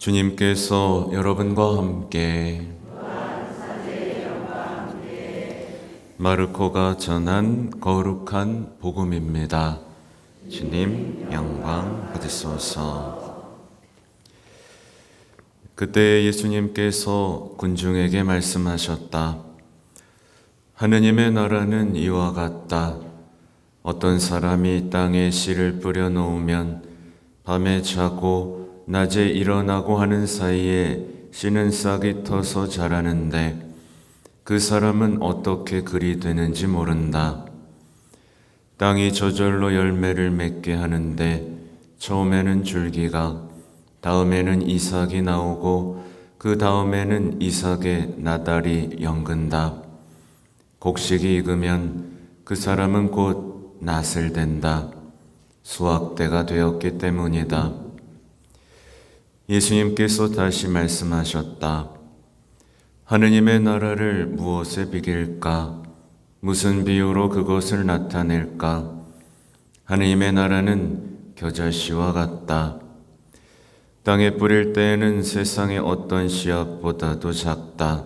주님께서 여러분과 함께 마르코가 전한 거룩한 복음입니다. 주님 영광 받으소서. 그때 예수님께서 군중에게 말씀하셨다. 하느님의 나라는 이와 같다. 어떤 사람이 땅에 씨를 뿌려 놓으면 밤에 자고 낮에 일어나고 하는 사이에 씨는 싹이 터서 자라는데 그 사람은 어떻게 그리 되는지 모른다. 땅이 저절로 열매를 맺게 하는데 처음에는 줄기가 다음에는 이삭이 나오고 그 다음에는 이삭의 나달이 연근다. 곡식이 익으면 그 사람은 곧 낫을 된다. 수확 때가 되었기 때문이다. 예수님께서 다시 말씀하셨다. 하느님의 나라를 무엇에 비길까? 무슨 비유로 그것을 나타낼까? 하느님의 나라는 겨자씨와 같다. 땅에 뿌릴 때에는 세상의 어떤 씨앗보다도 작다.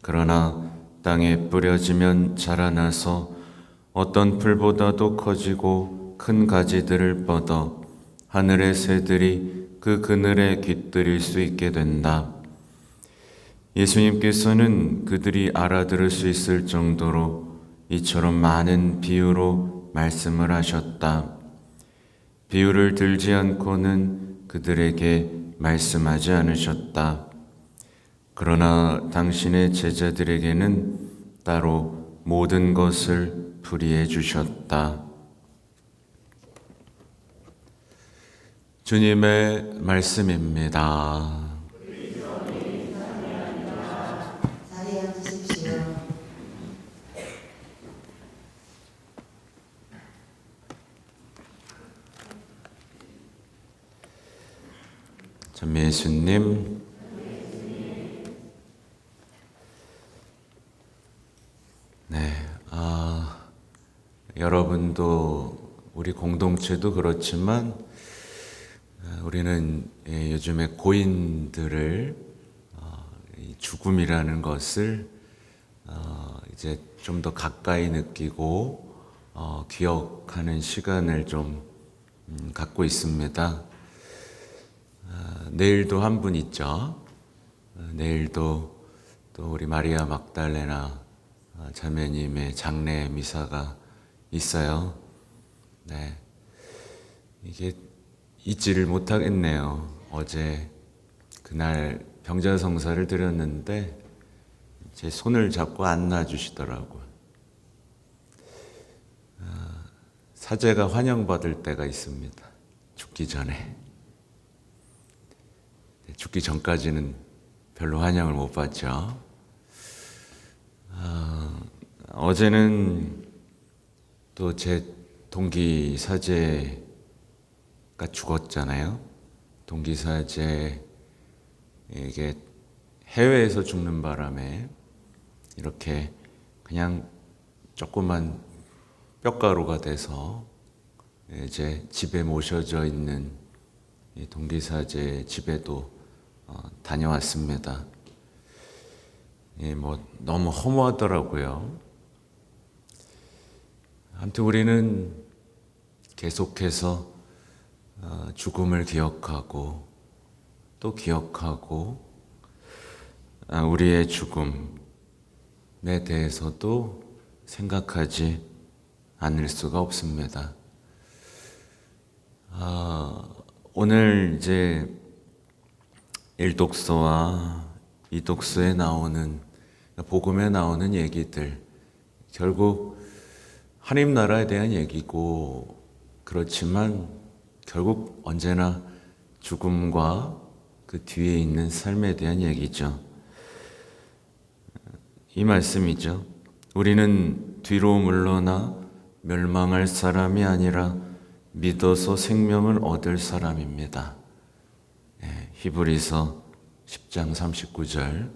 그러나 땅에 뿌려지면 자라나서 어떤 풀보다도 커지고 큰 가지들을 뻗어 하늘의 새들이 그 그늘에 깃들일 수 있게 된다. 예수님께서는 그들이 알아들을 수 있을 정도로 이처럼 많은 비유로 말씀을 하셨다. 비유를 들지 않고는 그들에게 말씀하지 않으셨다. 그러나 당신의 제자들에게는 따로 모든 것을 풀이해 주셨다. 주님의 말씀입니다. 참 예수님 네, 아, 여러분도 우리 공동체도 그렇지만 아, 우리는 예, 요즘에 고인들을 어, 이 죽음이라는 것을 어, 이제 좀 더 가까이 느끼고 어, 기억하는 시간을 좀 음, 갖고 있습니다. 아, 내일도 한 분 있죠. 아, 내일도 또 우리 마리아 막달레나 아, 자매님의 장례 미사가 있어요. 네. 이게 잊지를 못하겠네요. 어제 그날 병자성사를 드렸는데 제 손을 잡고 안 놔 주시더라고요. 아, 사제가 환영받을 때가 있습니다. 죽기 전에. 죽기 전까지는 별로 환영을 못 받죠. 아, 어제는 또 제 동기 사제 가 죽었잖아요. 동기 사제에게 해외에서 죽는 바람에 이렇게 그냥 조그만 뼈가루가 돼서 이제 집에 모셔져 있는 이 동기사제 집에도 어, 다녀왔습니다. 예, 뭐 너무 허무하더라고요. 아무튼 우리는 계속해서 어, 죽음을 기억하고 또 기억하고 아, 우리의 죽음에 대해서도 생각하지 않을 수가 없습니다. 아, 오늘 이제 일독서와 이독서에 나오는 복음에 나오는 얘기들 결국 하나님 나라에 대한 얘기고 그렇지만 결국 언제나 죽음과 그 뒤에 있는 삶에 대한 얘기죠. 이 말씀이죠. 우리는 뒤로 물러나 멸망할 사람이 아니라 믿어서 생명을 얻을 사람입니다. 예, 히브리서 10장 39절.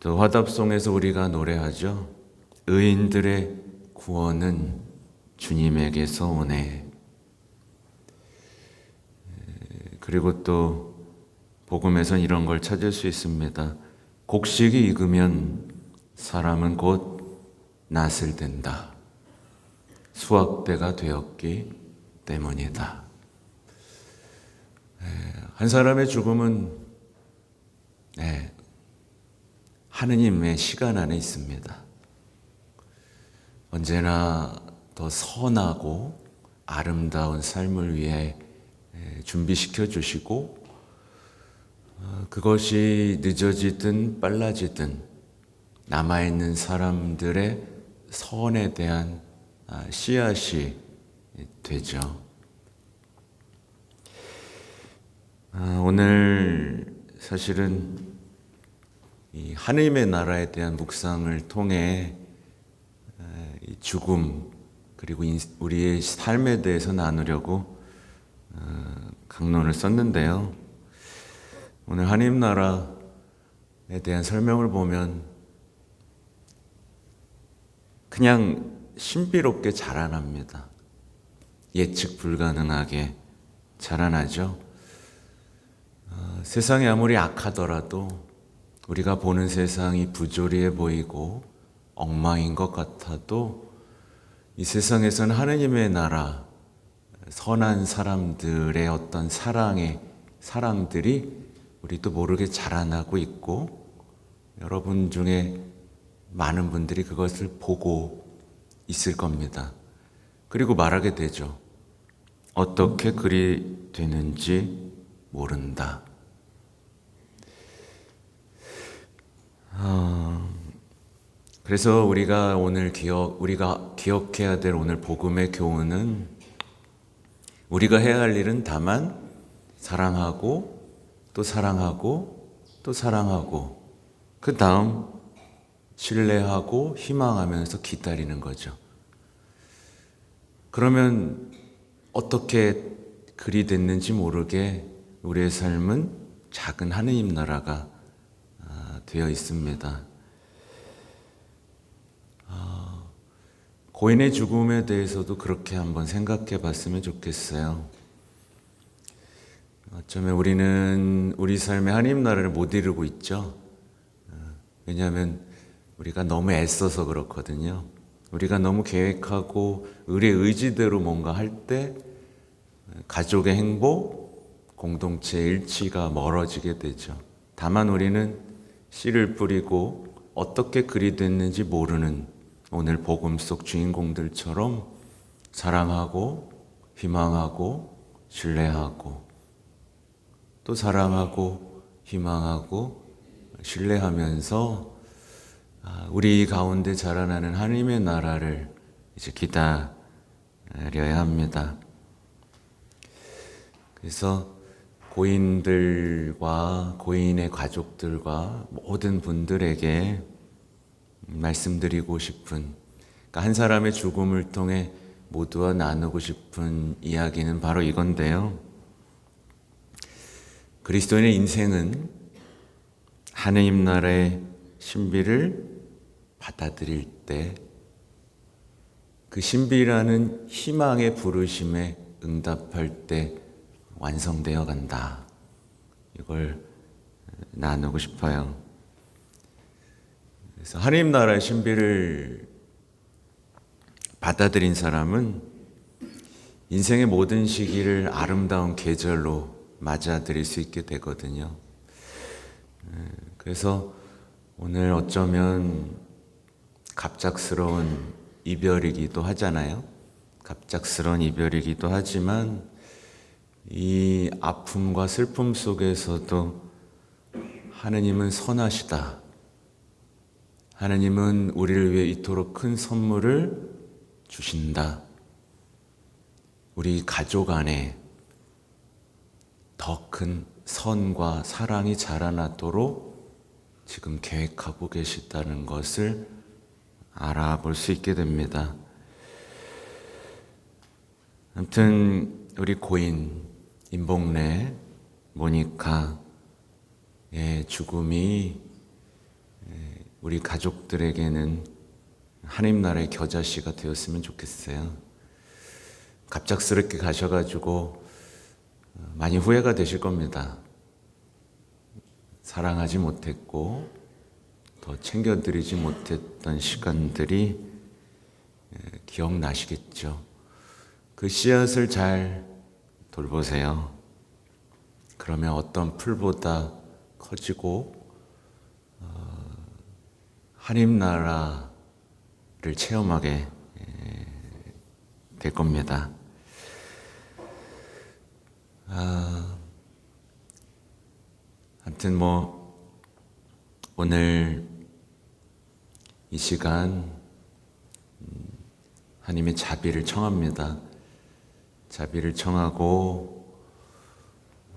또 화답송에서 우리가 노래하죠. 의인들의 구원은 주님에게서 오네. 그리고 또 복음에선 이런 걸 찾을 수 있습니다. 곡식이 익으면 사람은 곧 낫을 된다. 수확대가 되었기 때문이다. 에, 한 사람의 죽음은 네, 하느님의 시간 안에 있습니다. 언제나 더 선하고 아름다운 삶을 위해 에, 준비시켜 주시고 어, 그것이 늦어지든 빨라지든 남아있는 사람들의 선에 대한 아, 씨앗이 되죠. 아, 오늘 사실은 이 하나님의 나라에 대한 묵상을 통해 죽음 그리고 인- 우리의 삶에 대해서 나누려고 어, 강론을 썼는데요. 오늘 하나님 나라에 대한 설명을 보면 그냥 신비롭게 자라납니다. 예측 불가능하게 자라나죠. 어, 세상이 아무리 악하더라도 우리가 보는 세상이 부조리해 보이고 엉망인 것 같아도 이 세상에서는 하느님의 나라, 선한 사람들의 어떤 사랑의 사랑들이 우리도 모르게 자라나고 있고 여러분 중에 많은 분들이 그것을 보고 있을 겁니다. 그리고 말하게 되죠. 어떻게 그리 되는지 모른다. 아, 그래서 우리가 오늘 기억, 우리가 기억해야 될 오늘 복음의 교훈은 우리가 해야 할 일은 다만 사랑하고 또 사랑하고 또 사랑하고 그 다음 신뢰하고 희망하면서 기다리는 거죠. 그러면 어떻게 그리 됐는지 모르게 우리의 삶은 작은 하느님 나라가 아, 되어 있습니다. 고인의 죽음에 대해서도 그렇게 한번 생각해 봤으면 좋겠어요. 어쩌면 우리는 우리 삶의 하나님 나라를 못 이루고 있죠. 어, 왜냐하면 우리가 너무 애써서 그렇거든요. 우리가 너무 계획하고 의의 의지대로 뭔가 할 때 가족의 행복, 공동체의 일치가 멀어지게 되죠. 다만 우리는 씨를 뿌리고 어떻게 그리 됐는지 모르는 오늘 복음 속 주인공들처럼 사랑하고 희망하고 신뢰하고 또 사랑하고 희망하고 신뢰하면서 아, 우리 가운데 자라나는 하나님의 나라를 이제 기다려야 합니다. 그래서 고인들과 고인의 가족들과 모든 분들에게 말씀드리고 싶은 그러니까 한 사람의 죽음을 통해 모두와 나누고 싶은 이야기는 바로 이건데요. 그리스도인의 인생은 하느님 나라의 신비를 받아들일 때 그 신비라는 희망의 부르심에 응답할 때 완성되어 간다. 이걸 나누고 싶어요. 그래서 하나님 나라의 신비를 받아들인 사람은 인생의 모든 시기를 아름다운 계절로 맞아들일 수 있게 되거든요. 그래서 오늘 어쩌면 갑작스러운 이별이기도 하잖아요. 갑작스러운 이별이기도 하지만 이 아픔과 슬픔 속에서도 하느님은 선하시다. 하느님은 우리를 위해 이토록 큰 선물을 주신다. 우리 가족 안에 더 큰 선과 사랑이 자라나도록 지금 계획하고 계시다는 것을 알아볼 수 있게 됩니다. 아무튼 우리 고인 임복래 모니카의 죽음이 우리 가족들에게는 하나님 나라의 겨자씨가 되었으면 좋겠어요. 갑작스럽게 가셔가지고 많이 후회가 되실 겁니다. 사랑하지 못했고 더 챙겨드리지 못했던 시간들이 에, 기억나시겠죠. 그 씨앗을 잘 돌보세요. 그러면 어떤 풀보다 커지고 어, 하나님 나라를 체험하게 에, 될 겁니다. 아, 하여튼 뭐 오늘 이 시간 음, 하나님의 자비를 청합니다. 자비를 청하고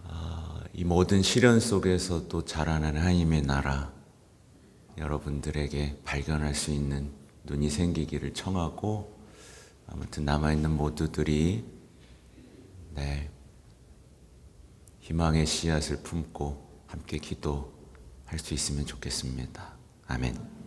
아, 이 모든 시련 속에서 또 자라나는 하나님의 나라 여러분들에게 발견할 수 있는 눈이 생기기를 청하고 아무튼 남아 있는 모두들이 네 희망의 씨앗을 품고 함께 기도할 수 있으면 좋겠습니다. 아멘.